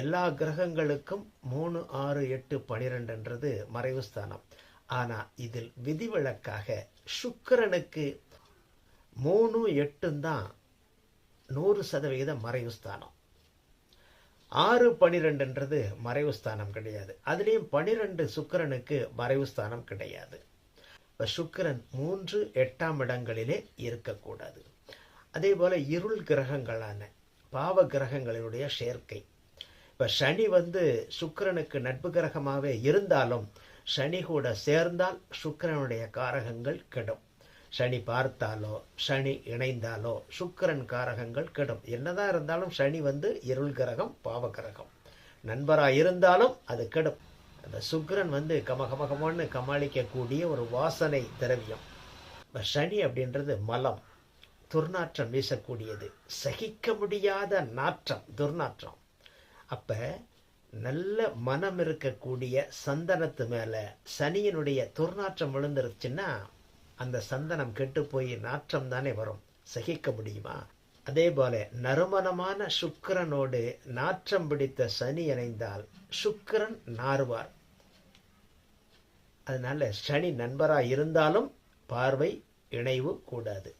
எல்லா கிரகங்களுக்கும் மூணு ஆறு எட்டு பனிரெண்டுன்றது மறைவு ஸ்தானம். ஆனால் இதில் விதிவிலக்காக சுக்கிரனுக்கு மூணு எட்டும் தான் நூறு சதவிகித மறைவு ஸ்தானம். ஆறு பனிரெண்டுன்றது மறைவு ஸ்தானம் கிடையாது. அதுலேயும் பனிரெண்டு சுக்கிரனுக்கு மறைவு ஸ்தானம் கிடையாது. இப்போ சுக்கிரன் மூன்று எட்டாம் இடங்களிலே இருக்கக்கூடாது. அதே போல் இருள் கிரகங்களான பாவ கிரகங்களினுடைய சேர்க்கை. இப்போ சனி வந்து சுக்கரனுக்கு நட்பு கிரகமாகவே இருந்தாலும் சனி கூட சேர்ந்தால் சுக்கரனுடைய காரகங்கள் கெடும். சனி பார்த்தாலோ சனி இணைந்தாலோ சுக்கரன் காரகங்கள் கெடும். என்னதான் இருந்தாலும் சனி வந்து இருள் கிரகம் பாவ கிரகம். நண்பராக இருந்தாலும் அது கெடும். அந்த சுக்கிரன் வந்து கமகமகமான்னு கமாளிக்கக்கூடிய ஒரு வாசனை திரவியம். இப்போ சனி அப்படின்றது மலம். துர்நாற்றம் வீசக்கூடியது. சகிக்க முடியாத நாற்றம் துர்நாற்றம். அப்ப நல்ல மனம் இருக்கக்கூடிய சந்தனத்து மேல சனியினுடைய துர்நாற்றம் விழுந்துருச்சுன்னா அந்த சந்தனம் கெட்டு போய் நாற்றம் தானே வரும். சகிக்க முடியுமா? அதே போல நறுமணமான சுக்கரனோடு நாற்றம் பிடித்த சனி இணைந்தால் சுக்கரன் நாறுவார். அதனால சனி நண்பராக இருந்தாலும் பார்வை இணைவு கூடாது.